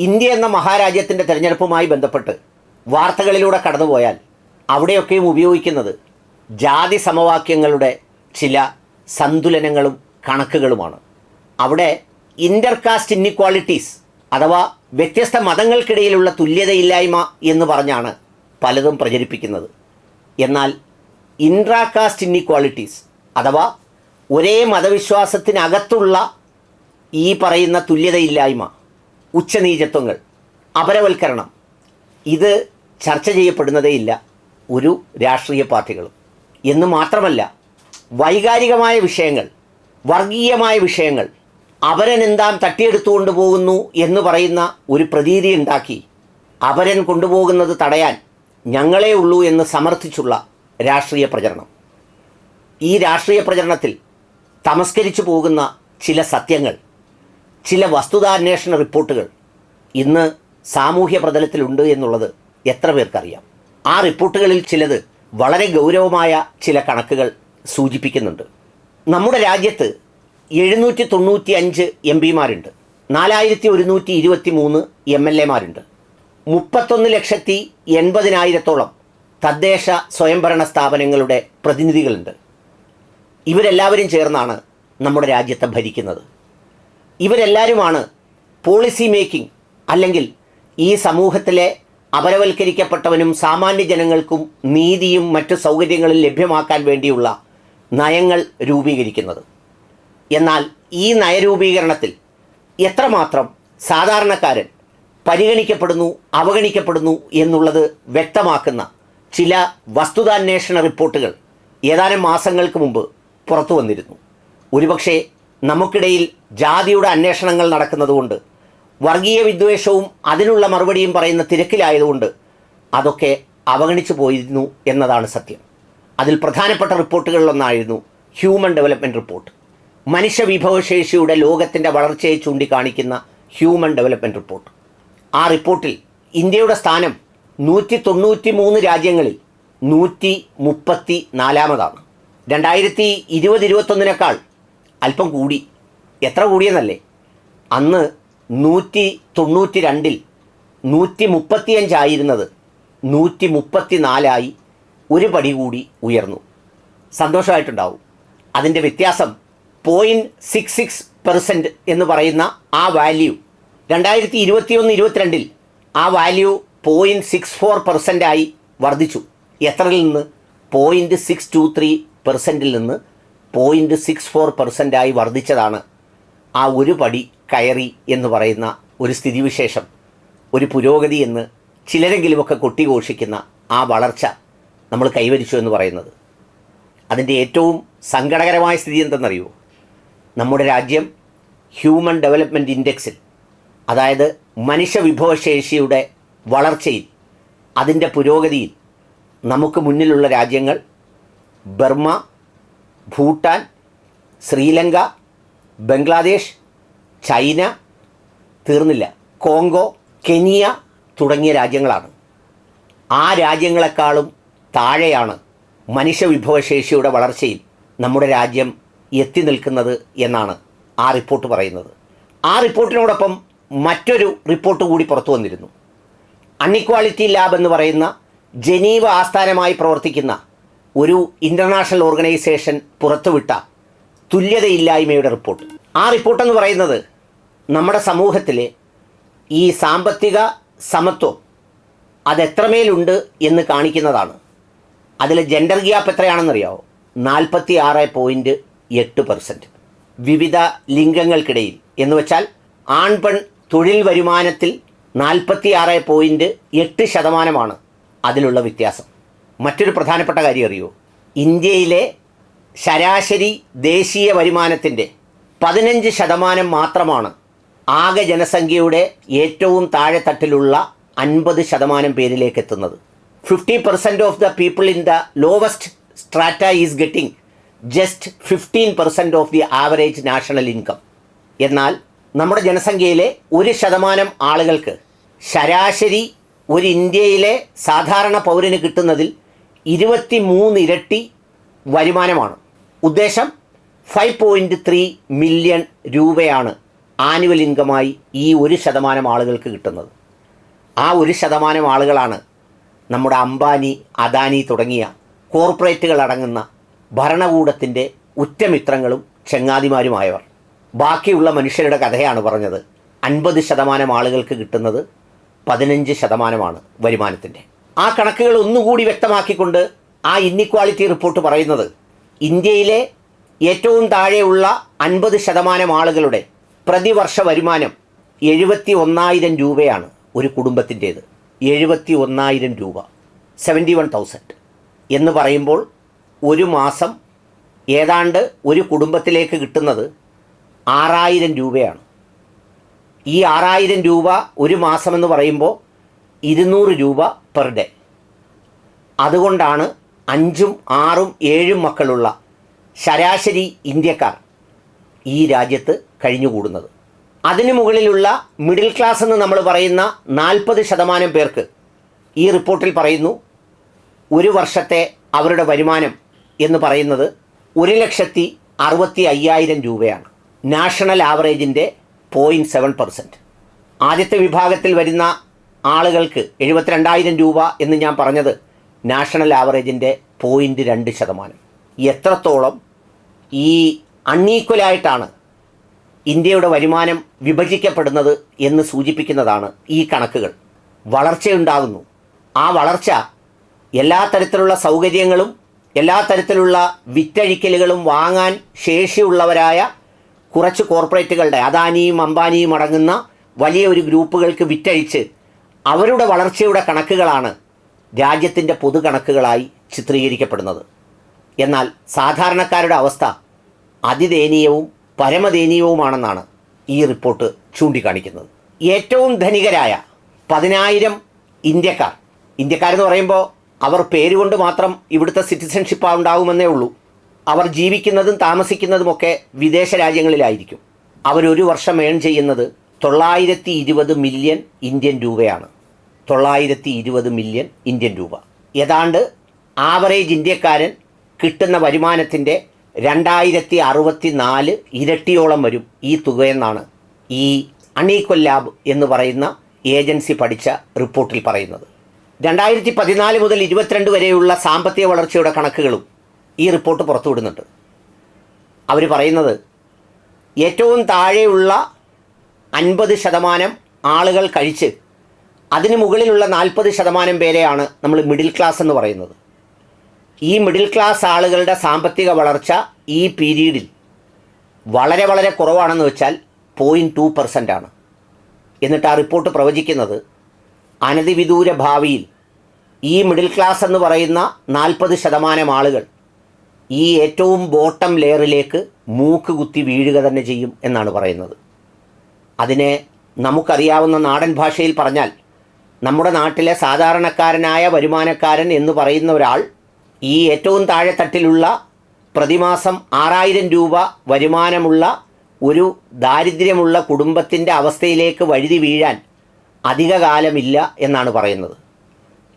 India എന്ന മഹാരാജ്യത്തിന്റെ തിരഞ്ഞെടുപ്പുമായി ബന്ധപ്പെട്ട് വാർത്തകളിലൂടെ കടന്നുപോയാൽ അവിടെയൊക്കെയും ഉപയോഗിക്കുന്നത് ജാതി സമവാക്യങ്ങളുടെ ചില സന്തുലനങ്ങളും കണക്കുകളുമാണ്. അവിടെ ഇന്റർകാസ്റ്റ് ഇന്നിക്വാളിറ്റീസ് അഥവാ വ്യത്യസ്ത മതങ്ങൾക്കിടയിലുള്ള തുല്യതയില്ലായ്മ എന്ന് പറഞ്ഞാണ് പലതും പ്രചരിപ്പിക്കുന്നത്. എന്നാൽ ഇൻട്രാകാസ്റ്റ് ഇന്നിക്വാളിറ്റീസ് അഥവാ ഒരേ മതവിശ്വാസത്തിനകത്തുള്ള ഈ പറയുന്ന തുല്യതയില്ലായ്മ ഉച്ചനീചത്വങ്ങൾ അപരവൽക്കരണം. ഇത് ചർച്ച ചെയ്യപ്പെടുന്നതേയില്ല ഒരു രാഷ്ട്രീയ പാർട്ടികളും. എന്ന് മാത്രമല്ല വൈകാരികമായ വിഷയങ്ങൾ വർഗീയമായ വിഷയങ്ങൾ എന്താം തട്ടിയെടുത്തുകൊണ്ട് പോകുന്നു എന്ന് പറയുന്ന ഒരു പ്രതീതി ഉണ്ടാക്കി അവരൻ കൊണ്ടുപോകുന്നത് തടയാൻ ഞങ്ങളേ ഉള്ളൂ എന്ന് സമർത്ഥിച്ചുള്ള രാഷ്ട്രീയ പ്രചരണം. ഈ രാഷ്ട്രീയ പ്രചരണത്തിൽ തമസ്കരിച്ചു പോകുന്ന ചില സത്യങ്ങൾ ചില വസ്തുതാന്വേഷണ റിപ്പോർട്ടുകൾ ഇന്ന് സാമൂഹ്യ പ്രതലത്തിലുണ്ട് എന്നുള്ളത് എത്ര പേർക്കറിയാം? ആ റിപ്പോർട്ടുകളിൽ ചിലത് വളരെ ഗൗരവമായ ചില കണക്കുകൾ സൂചിപ്പിക്കുന്നുണ്ട്. നമ്മുടെ രാജ്യത്ത് എഴുന്നൂറ്റി തൊണ്ണൂറ്റി അഞ്ച് എം പിമാരുണ്ട്. നാലായിരത്തി ഒരുന്നൂറ്റി ഇരുപത്തി മൂന്ന് എം എൽ എമാരുണ്ട്. മുപ്പത്തൊന്ന് ലക്ഷത്തി എൺപതിനായിരത്തോളം തദ്ദേശ സ്വയംഭരണ സ്ഥാപനങ്ങളുടെ പ്രതിനിധികളുണ്ട്. ഇവരെല്ലാവരും ചേർന്നാണ് നമ്മുടെ രാജ്യത്തെ ഭരിക്കുന്നത്. ഇവരെല്ലാവരുമാണ് പോളിസി മേക്കിംഗ് അല്ലെങ്കിൽ ഈ സമൂഹത്തിലെ അപരവൽക്കരിക്കപ്പെട്ടവനും സാമാന്യ ജനങ്ങൾക്കും നീതിയും മറ്റു സൗകര്യങ്ങളും ലഭ്യമാക്കാൻ വേണ്ടിയുള്ള നയങ്ങൾ രൂപീകരിക്കുന്നത്. എന്നാൽ ഈ നയരൂപീകരണത്തിൽ എത്രമാത്രം സാധാരണക്കാരൻ പരിഗണിക്കപ്പെടുന്നു അവഗണിക്കപ്പെടുന്നു എന്നുള്ളത് വ്യക്തമാക്കുന്ന ചില വസ്തുതാന്വേഷണ റിപ്പോർട്ടുകൾ ഏതാനും മാസങ്ങൾക്ക് മുമ്പ് പുറത്തു വന്നിരുന്നു ഒരുപക്ഷെ നമുക്കിടയിൽ ജാതിയുടെ അന്വേഷണങ്ങൾ നടക്കുന്നതുകൊണ്ട് വർഗീയ വിദ്വേഷവും അതിനുള്ള മറുപടിയും പറയുന്ന തിരക്കിലായതുകൊണ്ട് അതൊക്കെ അവഗണിച്ചു പോയിരുന്നു എന്നതാണ് സത്യം. അതിൽ പ്രധാനപ്പെട്ട റിപ്പോർട്ടുകളിലൊന്നായിരുന്നു ഹ്യൂമൻ ഡെവലപ്മെന്റ് റിപ്പോർട്ട്. മനുഷ്യ വിഭവശേഷിയുടെ ലോകത്തിന്റെ വളർച്ചയെ ചൂണ്ടിക്കാണിക്കുന്ന ഹ്യൂമൻ ഡെവലപ്മെന്റ് റിപ്പോർട്ട്. ആ റിപ്പോർട്ടിൽ ഇന്ത്യയുടെ സ്ഥാനം നൂറ്റി തൊണ്ണൂറ്റി മൂന്ന് രാജ്യങ്ങളിൽ നൂറ്റി മുപ്പത്തി നാലാമതാണ് രണ്ടായിരത്തി ഇരുപത് ഇരുപത്തൊന്നിനേക്കാൾ അല്പം കൂടി. എത്ര കൂടിയെന്നല്ലേ? അന്ന് നൂറ്റി തൊണ്ണൂറ്റി രണ്ടിൽ നൂറ്റി മുപ്പത്തിയഞ്ചായിരുന്നത് നൂറ്റി മുപ്പത്തി നാലായി ഒരു പടി കൂടി ഉയർന്നു. സന്തോഷമായിട്ടുണ്ടാവും. അതിന്റെ വ്യത്യാസം പോയിന്റ് സിക്സ് സിക്സ് പെർസെന്റ് എന്ന് പറയുന്ന ആ വാല്യൂ രണ്ടായിരത്തി ഇരുപത്തിയൊന്ന് ഇരുപത്തിരണ്ടിൽ ആ വാല്യൂ പോയിന്റ് സിക്സ് ഫോർ പെർസെന്റായി വർദ്ധിച്ചു. എത്രയിൽ നിന്ന്? പോയിന്റ് സിക്സ് ടു ത്രീ പെർസെന്റിൽ നിന്ന് പോയിന്റ് സിക്സ് ഫോർ പെർസെന്റായി വർദ്ധിച്ചതാണ് ആ ഒരു പടി കയറി എന്ന് പറയുന്ന ഒരു സ്ഥിതിവിശേഷം ഒരു പുരോഗതി എന്ന് ചിലരെങ്കിലുമൊക്കെ കൊട്ടിഘോഷിക്കുന്ന ആ വളർച്ച നമ്മൾ കൈവരിച്ചു എന്ന് പറയുന്നത്. അതിന്റെ ഏറ്റവും സങ്കടകരമായ സ്ഥിതി എന്തെന്നറിയോ നമ്മുടെ രാജ്യം ഹ്യൂമൻ ഡെവലപ്മെന്റ് ഇൻഡെക്സിൽ അതായത് മനുഷ്യവിഭവശേഷിയുടെ വളർച്ചയിൽ അതിന്റെ പുരോഗതിയിൽ നമുക്ക് മുന്നിലുള്ള രാജ്യങ്ങൾ ബർമ്മ ഭൂട്ടാൻ ശ്രീലങ്ക ബംഗ്ലാദേശ് ചൈന തീർന്നില്ല. കോങ്കോ കെനിയ തുടങ്ങിയ രാജ്യങ്ങളാണ്. ആ രാജ്യങ്ങളെക്കാളും താഴെയാണ് മനുഷ്യവിഭവശേഷിയുടെ വളർച്ചയിൽ നമ്മുടെ രാജ്യം എത്തി നിൽക്കുന്നത് എന്നാണ് ആ റിപ്പോർട്ട് പറയുന്നത്. ആ റിപ്പോർട്ടിനോടൊപ്പം മറ്റൊരു റിപ്പോർട്ട് കൂടി പുറത്തു വന്നിരുന്നു. അൺഇക്വാളിറ്റി ലാബ് എന്ന് പറയുന്ന ജനീവ ആസ്ഥാനമായി പ്രവർത്തിക്കുന്ന ഒരു ഇന്റർനാഷണൽ ഓർഗനൈസേഷൻ പുറത്തുവിട്ട തുല്യതയില്ലായ്മയുടെ റിപ്പോർട്ട്. ആ റിപ്പോർട്ടെന്ന് പറയുന്നത് നമ്മുടെ സമൂഹത്തിലെ ഈ സാമ്പത്തിക സമത്വം അതെത്രമേലുണ്ട് എന്ന് കാണിക്കുന്നതാണ്. അതിൽ ജെൻഡർ ഗ്യാപ്പ് എത്രയാണെന്നറിയാവോ? നാൽപ്പത്തി ആറ് പോയിന്റ് എട്ട് പെർസെന്റ് വിവിധ ലിംഗങ്ങൾക്കിടയിൽ. എന്ന് വെച്ചാൽ ആൺ പെൺ തൊഴിൽ വരുമാനത്തിൽ നാൽപ്പത്തി ആറ് പോയിന്റ് എട്ട് ശതമാനമാണ് അതിലുള്ള വ്യത്യാസം. മറ്റൊരു പ്രധാനപ്പെട്ട കാര്യം അറിയോ? ഇന്ത്യയിലെ ശരാശരി ദേശീയ വരുമാനത്തിന്റെ പതിനഞ്ച് ശതമാനം മാത്രമാണ് ആകെ ജനസംഖ്യയുടെ ഏറ്റവും താഴെത്തട്ടിലുള്ള അൻപത് ശതമാനം പേരിലേക്ക് എത്തുന്നത് fifty percent of the people in the lowest strata is getting just fifteen percent of the average national income. എന്നാൽ നമ്മുടെ ജനസംഖ്യയിലെ ഒരു ശതമാനം ആളുകൾക്ക് ശരാശരി ഒരു ഇന്ത്യയിലെ സാധാരണ പൗരന് കിട്ടുന്നതിൽ ഇരുപത്തി മൂന്ന് ഇരട്ടി വരുമാനമാണ്. ഉദ്ദേശം ഫൈവ് പോയിന്റ് ത്രീ മില്യൺ രൂപയാണ് ആനുവൽ ഇൻകമായി ഈ ഒരു ശതമാനം ആളുകൾക്ക് കിട്ടുന്നത്. ആ ഒരു ശതമാനം ആളുകളാണ് നമ്മുടെ അംബാനി അദാനി തുടങ്ങിയ കോർപ്പറേറ്റുകൾ അടങ്ങുന്ന ഭരണകൂടത്തിന്റെ ഉറ്റമിത്രങ്ങളും ചങ്ങാതിമാരുമായവർ. ബാക്കിയുള്ള മനുഷ്യരുടെ കഥയാണ് പറഞ്ഞത്. അൻപത് ശതമാനം ആളുകൾക്ക് കിട്ടുന്നത് പതിനഞ്ച് ശതമാനമാണ് വരുമാനത്തിന്റെ. ആ കണക്കുകൾ ഒന്നുകൂടി വ്യക്തമാക്കിക്കൊണ്ട് ആ ഇന്നിക്വാളിറ്റി റിപ്പോർട്ട് പറയുന്നത് ഇന്ത്യയിലെ ഏറ്റവും താഴെയുള്ള അൻപത് ശതമാനം ആളുകളുടെ പ്രതിവർഷ വരുമാനം എഴുപത്തി ഒന്നായിരം രൂപയാണ് ഒരു കുടുംബത്തിന്റേത്. എഴുപത്തി ഒന്നായിരം രൂപ. സെവന്റി വൺ തൗസൻഡ് എന്ന് പറയുമ്പോൾ ഒരു മാസം ഏതാണ്ട് ഒരു കുടുംബത്തിലേക്ക് കിട്ടുന്നത് ആറായിരം രൂപയാണ്. ഈ ആറായിരം രൂപ ഒരു മാസമെന്ന് പറയുമ്പോൾ ഇരുന്നൂറ് രൂപ പെർ ഡേ അതുകൊണ്ടാണ് അഞ്ചും ആറും ഏഴും മക്കളുള്ള ശരാശരി ഇന്ത്യക്കാർ ഈ രാജ്യത്ത് കഴിഞ്ഞുകൂടുന്നത്. അതിനു മുകളിലുള്ള മിഡിൽ ക്ലാസ് എന്ന് നമ്മൾ പറയുന്ന നാൽപ്പത് ശതമാനം പേർക്ക് ഈ റിപ്പോർട്ടിൽ പറയുന്നു ഒരു വർഷത്തെ അവരുടെ വരുമാനം എന്ന് പറയുന്നത് ഒരു ലക്ഷത്തി അറുപത്തി അയ്യായിരം രൂപയാണ്. നാഷണൽ ആവറേജിന്റെ പോയിന്റ് സെവൻ പെർസെന്റ് ആദ്യത്തെ വിഭാഗത്തിൽ വരുന്ന ആളുകൾക്ക് എഴുപത്തിരണ്ടായിരം രൂപ എന്ന് ഞാൻ പറഞ്ഞത് നാഷണൽ ആവറേജിന്റെ പോയിന്റ് രണ്ട് ശതമാനം. എത്രത്തോളം ഈ അൺഈക്വലായിട്ടാണ് ഇന്ത്യയുടെ വരുമാനം വിഭജിക്കപ്പെടുന്നത് എന്ന് സൂചിപ്പിക്കുന്നതാണ് ഈ കണക്കുകൾ. വളർച്ചയുണ്ടാകുന്നു. ആ വളർച്ച എല്ലാ തരത്തിലുള്ള സൗകര്യങ്ങളും എല്ലാ തരത്തിലുള്ള വിറ്റഴിക്കലുകളും വാങ്ങാൻ ശേഷിയുള്ളവരായ കുറച്ച് കോർപ്പറേറ്റുകളുടെ അദാനിയും അംബാനിയും അടങ്ങുന്ന വലിയ ഒരു ഗ്രൂപ്പുകൾക്ക് വിറ്റഴിച്ച് അവരുടെ വളർച്ചയുടെ കണക്കുകളാണ് രാജ്യത്തിന്റെ പൊതുകണക്കുകളായി ചിത്രീകരിക്കപ്പെടുന്നത്. എന്നാൽ സാധാരണക്കാരുടെ അവസ്ഥ അതിദയനീയവും പരമദയനീയവുമാണെന്നാണ് ഈ റിപ്പോർട്ട് ചൂണ്ടിക്കാണിക്കുന്നത്. ഏറ്റവും ധനികരായ പതിനായിരം ഇന്ത്യക്കാർ. ഇന്ത്യക്കാരെന്ന് പറയുമ്പോൾ അവർ പേരുകൊണ്ട് മാത്രം ഇവിടുത്തെ സിറ്റിസൺഷിപ്പ് ഉണ്ടാകുമെന്നേ ഉള്ളൂ. അവർ ജീവിക്കുന്നതും താമസിക്കുന്നതുമൊക്കെ വിദേശ രാജ്യങ്ങളിലായിരിക്കും. അവരൊരു വർഷം ഏൺ ചെയ്യുന്നത് തൊള്ളായിരത്തി ഇരുപത് മില്യൺ ഇന്ത്യൻ രൂപയാണ്. തൊള്ളായിരത്തി ഇരുപത് മില്യൺ ഇന്ത്യൻ രൂപ. ഏതാണ്ട് ആവറേജ് ഇന്ത്യക്കാരൻ കിട്ടുന്ന വരുമാനത്തിന്റെ രണ്ടായിരത്തി അറുപത്തി നാല് ഇരട്ടിയോളം വരും ഈ തുകയെന്നാണ് ഈ അണീക്വൽ ലാബ് എന്ന് പറയുന്ന ഏജൻസി പഠിച്ച റിപ്പോർട്ടിൽ പറയുന്നത്. രണ്ടായിരത്തി പതിനാല് മുതൽ ഇരുപത്തിരണ്ട് വരെയുള്ള സാമ്പത്തിക വളർച്ചയുടെ കണക്കുകളും ഈ റിപ്പോർട്ട് പുറത്തുവിടുന്നുണ്ട്. അവർ പറയുന്നത് ഏറ്റവും താഴെയുള്ള അൻപത് ശതമാനം ആളുകൾ കഴിച്ച് അതിന് മുകളിലുള്ള നാൽപ്പത് ശതമാനം പേരെയാണ് നമ്മൾ മിഡിൽ ക്ലാസ് എന്ന് പറയുന്നത്. ഈ മിഡിൽ ക്ലാസ് ആളുകളുടെ സാമ്പത്തിക വളർച്ച ഈ പീരീഡിൽ വളരെ വളരെ കുറവാണെന്ന് വെച്ചാൽ പോയിന്റ് ടു പെർസെന്റ് ആണ്. എന്നിട്ട് ആ റിപ്പോർട്ട് പ്രവചിക്കുന്നത് അനധിവിദൂര ഭാവിയിൽ ഈ മിഡിൽ ക്ലാസ് എന്ന് പറയുന്ന നാൽപ്പത് ശതമാനം ആളുകൾ ഈ ഏറ്റവും ബോട്ടം ലെയറിലേക്ക് മൂക്ക് കുത്തി വീഴുക തന്നെ ചെയ്യും എന്നാണ് പറയുന്നത്. അതിനെ നമുക്കറിയാവുന്ന നാടൻ ഭാഷയിൽ പറഞ്ഞാൽ നമ്മുടെ നാട്ടിലെ സാധാരണക്കാരനായ വരുമാനക്കാരൻ എന്ന് പറയുന്ന ഒരാൾ ഈ ഏറ്റവും താഴെത്തട്ടിലുള്ള പ്രതിമാസം ആറായിരം രൂപ വരുമാനമുള്ള ഒരു ദാരിദ്ര്യമുള്ള കുടുംബത്തിന്റെ അവസ്ഥയിലേക്ക് വഴുതി വീഴാൻ അധിക കാലമില്ല എന്നാണ് പറയുന്നത്.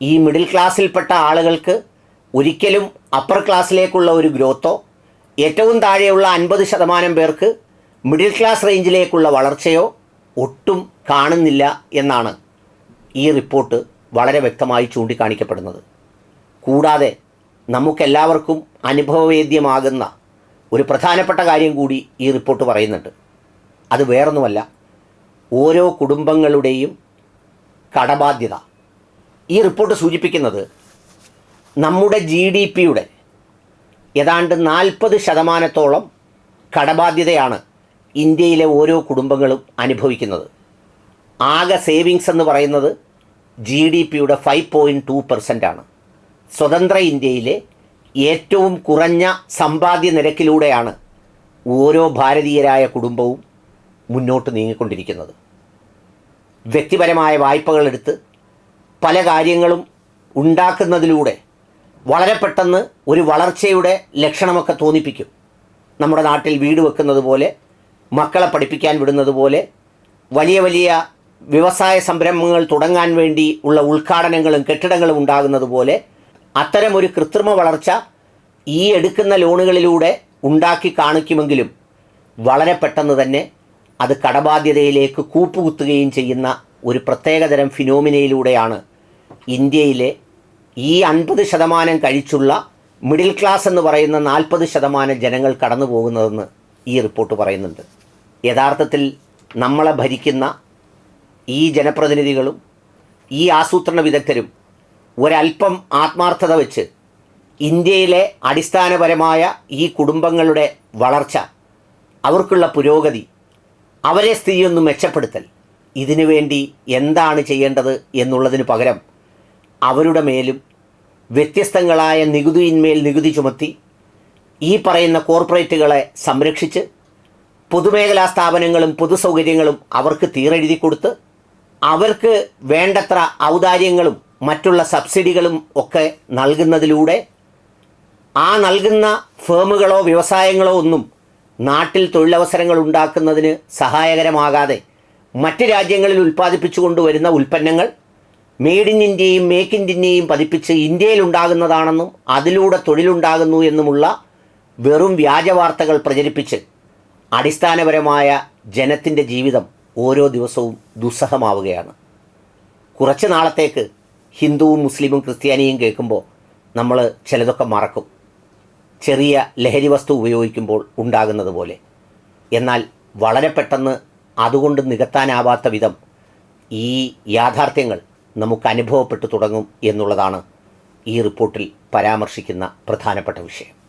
ഈ മിഡിൽ ക്ലാസ്സിൽപ്പെട്ട ആളുകൾക്ക് ഒരിക്കലും അപ്പർ ക്ലാസ്സിലേക്കുള്ള ഒരു ഗ്രോത്തോ ഏറ്റവും താഴെയുള്ള അൻപത് ശതമാനം പേർക്ക് മിഡിൽ ക്ലാസ് റേഞ്ചിലേക്കുള്ള വളർച്ചയോ ഒട്ടും കാണുന്നില്ല എന്നാണ് ഈ റിപ്പോർട്ട് വളരെ വ്യക്തമായി ചൂണ്ടിക്കാണിക്കപ്പെടുന്നത്. കൂടാതെ നമുക്കെല്ലാവർക്കും അനുഭവവേദ്യമാകുന്ന ഒരു പ്രധാനപ്പെട്ട കാര്യം കൂടി ഈ റിപ്പോർട്ട് പറയുന്നുണ്ട്. അത് വേറൊന്നുമല്ല ഓരോ കുടുംബങ്ങളുടെയും കടബാധ്യത. ഈ റിപ്പോർട്ട് സൂചിപ്പിക്കുന്നത് നമ്മുടെ ജി ഡി പിയുടെ ഏതാണ്ട് നാൽപ്പത് ശതമാനത്തോളം കടബാധ്യതയാണ് ഇന്ത്യയിലെ ഓരോ കുടുംബങ്ങളും അനുഭവിക്കുന്നത്. ആകെ സേവിങ്സ് എന്ന് പറയുന്നത് ജി ഡി പിയുടെ ഫൈവ് പോയിന്റ് ടു പെർസെന്റ് ആണ്. സ്വതന്ത്ര ഇന്ത്യയിലെ ഏറ്റവും കുറഞ്ഞ സമ്പാദ്യ നിരക്കിലൂടെയാണ് ഓരോ ഭാരതീയരായ കുടുംബവും മുന്നോട്ട് നീങ്ങിക്കൊണ്ടിരിക്കുന്നത്. വ്യക്തിപരമായ വായ്പകളെടുത്ത് പല കാര്യങ്ങളും ഉണ്ടാക്കുന്നതിലൂടെ വളരെ പെട്ടെന്ന് ഒരു വളർച്ചയുടെ ലക്ഷണമൊക്കെ തോന്നിപ്പിക്കും. നമ്മുടെ നാട്ടിൽ വീട് വെക്കുന്നത് പോലെ മക്കളെ പഠിപ്പിക്കാൻ വിടുന്നത് പോലെ വലിയ വലിയ വ്യവസായ സംരംഭങ്ങൾ തുടങ്ങാൻ വേണ്ടി ഉള്ള ഉദ്ഘാടനങ്ങളും കെട്ടിടങ്ങളും ഉണ്ടാകുന്നത് പോലെ അത്തരമൊരു കൃത്രിമ വളർച്ച ഈ എടുക്കുന്ന ലോണുകളിലൂടെ ഉണ്ടാക്കി കാണിക്കുമെങ്കിലും വളരെ പെട്ടെന്ന് തന്നെ അത് കടബാധ്യതയിലേക്ക് കൂപ്പുകുത്തുകയും ചെയ്യുന്ന ഒരു പ്രത്യേകതരം ഫിനോമിനയിലൂടെയാണ് ഇന്ത്യയിലെ ഈ അൻപത് ശതമാനം കഴിച്ചുള്ള മിഡിൽ ക്ലാസ് എന്ന് പറയുന്ന നാൽപ്പത് ശതമാനം ജനങ്ങൾ കടന്നു പോകുന്നതെന്ന് ഈ റിപ്പോർട്ട് പറയുന്നുണ്ട്. യഥാർത്ഥത്തിൽ നമ്മളെ ഭരിക്കുന്ന ഈ ജനപ്രതിനിധികളും ഈ ആസൂത്രണ വിദഗ്ധരും ഒരല്പം ആത്മാർത്ഥത വെച്ച് ഇന്ത്യയിലെ അടിസ്ഥാനപരമായ ഈ കുടുംബങ്ങളുടെ വളർച്ച അവർക്കുള്ള പുരോഗതി അവരെ സ്ഥിതിയൊന്ന് മെച്ചപ്പെടുത്തൽ ഇതിനു വേണ്ടി എന്താണ് ചെയ്യേണ്ടത് എന്നുള്ളതിന് പകരം അവരുടെ മേലും വ്യത്യസ്തങ്ങളായ നികുതിയിന്മേൽ നികുതി ചുമത്തി ഈ പറയുന്ന കോർപ്പറേറ്റുകളെ സംരക്ഷിച്ച് പൊതുമേഖലാ സ്ഥാപനങ്ങളും പൊതുസൗകര്യങ്ങളും അവർക്ക് തീരെഴുതി കൊടുത്ത് അവർക്ക് വേണ്ടത്ര ഔദാര്യങ്ങളും മറ്റുള്ള സബ്സിഡികളും ഒക്കെ നൽകുന്നതിലൂടെ ആ നൽകുന്ന ഫേമുകളോ വ്യവസായങ്ങളോ ഒന്നും നാട്ടിൽ തൊഴിലവസരങ്ങൾ ഉണ്ടാക്കുന്നതിന് സഹായകരമാകാതെ മറ്റ് രാജ്യങ്ങളിൽ ഉൽപ്പാദിപ്പിച്ചു കൊണ്ടുവരുന്ന ഉൽപ്പന്നങ്ങൾ മെയ്ഡ് ഇൻ ഇന്ത്യയും മേക്ക് ഇൻ ഇന്ത്യയും പതിപ്പിച്ച് ഇന്ത്യയിൽ ഉണ്ടാകുന്നതാണെന്നും അതിലൂടെ തൊഴിലുണ്ടാകുന്നു എന്നുമുള്ള വെറും വ്യാജവാർത്തകൾ പ്രചരിപ്പിച്ച് അടിസ്ഥാനപരമായ ജനത്തിന്റെ ജീവിതം ഓരോ ദിവസവും ദുസ്സഹമാവുകയാണ്. കുറച്ച് നാളത്തേക്ക് ഹിന്ദുവും മുസ്ലിമും ക്രിസ്ത്യാനിയും കേൾക്കുമ്പോൾ നമ്മൾ ചിലതൊക്കെ മറക്കും. ചെറിയ ലഹരി വസ്തു ഉപയോഗിക്കുമ്പോൾ ഉണ്ടാകുന്നത് പോലെ. എന്നാൽ വളരെ പെട്ടെന്ന് അതുകൊണ്ട് നികത്താനാവാത്ത വിധം ഈ യാഥാർത്ഥ്യങ്ങൾ നമുക്ക് അനുഭവപ്പെട്ടു തുടങ്ങും എന്നുള്ളതാണ് ഈ റിപ്പോർട്ടിൽ പരാമർശിക്കുന്ന പ്രധാനപ്പെട്ട വിഷയം.